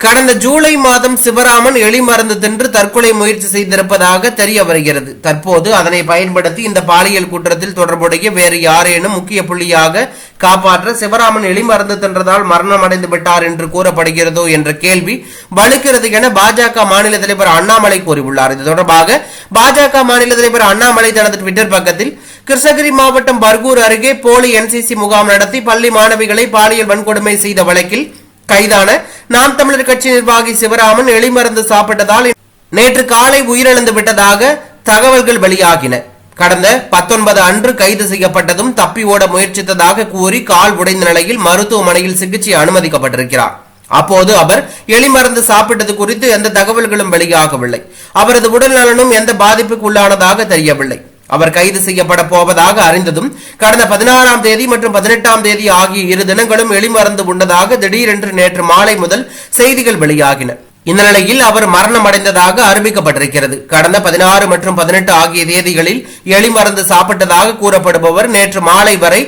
கடந்த ஜூலை மாதம் சிவராமன் எலி மருந்து தின்று தற்கொலை முயற்சி செய்திருப்பதாக தெரிய வருகிறது. தற்போது அதனை பயன்படுத்தி இந்த பாலியல் குற்றத்தில் தொடர்புடைய வேறு யாரேனும் முக்கிய புள்ளியாக காப்பாற்ற சிவராமன் எலி மருந்து தின்றதால் மரணம் அடைந்து விட்டார் என்று கூறப்படுகிறதோ என்ற கேள்வி வலுக்கிறது என பாஜக மாநில தலைவர் அண்ணாமலை கூறியுள்ளார். இது தொடர்பாக பாஜக மாநில தலைவர் அண்ணாமலை தனது ட்விட்டர் பக்கத்தில் கிருஷ்ணகிரி மாவட்டம் பர்கூர் அருகே போலி என்சிசி முகாம் நடத்தி பள்ளி மாணவிகளை பாலியல் வன்கொடுமை செய்த வழக்கில் கைதான நாம் தமிழர் கட்சி நிர்வாகி சிவராமன் எளிமருந்து சாப்பிட்டதால் நேற்று காலை உயிரிழந்து விட்டதாக தகவல்கள் வெளியாகின. கடந்த பத்தொன்பது அன்று கைது செய்யப்பட்டதும் தப்பி ஓட முயற்சித்ததாக கூறி கால் உடைந்த நிலையில் மருத்துவமனையில் சிகிச்சை அனுமதிக்கப்பட்டிருக்கிறார். அப்போது அவர் எலிமருந்து சாப்பிட்டது குறித்து எந்த தகவல்களும் வெளியாகவில்லை. அவரது உடல் நலனும் எந்த பாதிப்புக்கு உள்ளானதாக தெரியவில்லை. அவர் கைது செய்யப்பட போவதாக அறிந்ததும் கடந்த பதினாறாம் தேதி மற்றும் பதினெட்டாம் தேதி ஆகிய இரு தினங்களும் எலிமருந்து உண்டதாக திடீரென்று நேற்று மாலை முதல் செய்திகள் வெளியாகின. இந்த நிலையில் அவர் மரணம் அடைந்ததாக அறிவிக்கப்பட்டிருக்கிறது. கடந்த பதினாறு மற்றும் பதினெட்டு ஆகிய தேதிகளில் எலிமருந்து சாப்பிட்டதாக கூறப்படுபவர் நேற்று மாலை வரை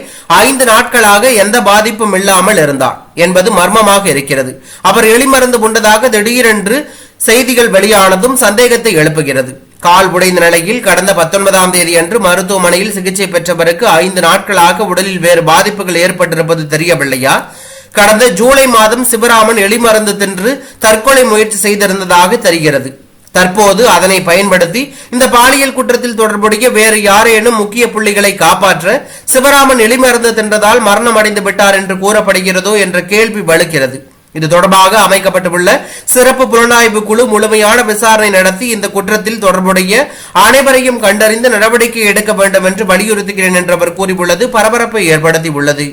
ஐந்து நாட்களாக எந்த பாதிப்பும் இல்லாமல் இருந்தார் என்பது மர்மமாக இருக்கிறது. அவர் எலிமருந்து உண்டதாக திடீரென்று செய்திகள் வெளியானதும் சந்தேகத்தை எழுப்புகிறது. கால் உடைந்த நிலையில் கடந்த பத்தொன்பதாம் தேதி அன்று மருத்துவமனையில் சிகிச்சை பெற்றவருக்கு ஐந்து நாட்களாக உடலில் வேறு பாதிப்புகள் ஏற்பட்டிருப்பது தெரியவில்லையா? கடந்த ஜூலை மாதம் சிவராமன் எலிமருந்து தின்று தற்கொலை முயற்சி செய்திருந்ததாக தெரிகிறது. தற்போது அதனை பயன்படுத்தி இந்த பாலியல் குற்றத்தில் தொடர்புடைய வேறு யாரேனும் முக்கிய புள்ளிகளை காப்பாற்ற சிவராமன் எலிமருந்து தின்றதால் மரணம் அடைந்து விட்டார் என்று கூறப்படுகிறதோ என்ற கேள்வி வலுக்கிறது. இது தொடர்பாக அமைக்கப்பட்டுள்ள சிறப்பு புலனாய்வு குழு முழுமையான விசாரணை நடத்தி இந்த குற்றத்தில் தொடர்புடைய அனைவரையும் கண்டறிந்து நடவடிக்கை எடுக்க வேண்டும் என்று வலியுறுத்துகிறேன் என்று அவர் கூறியுள்ளது. பரபரப்பை ஏற்படுத்தியுள்ளது.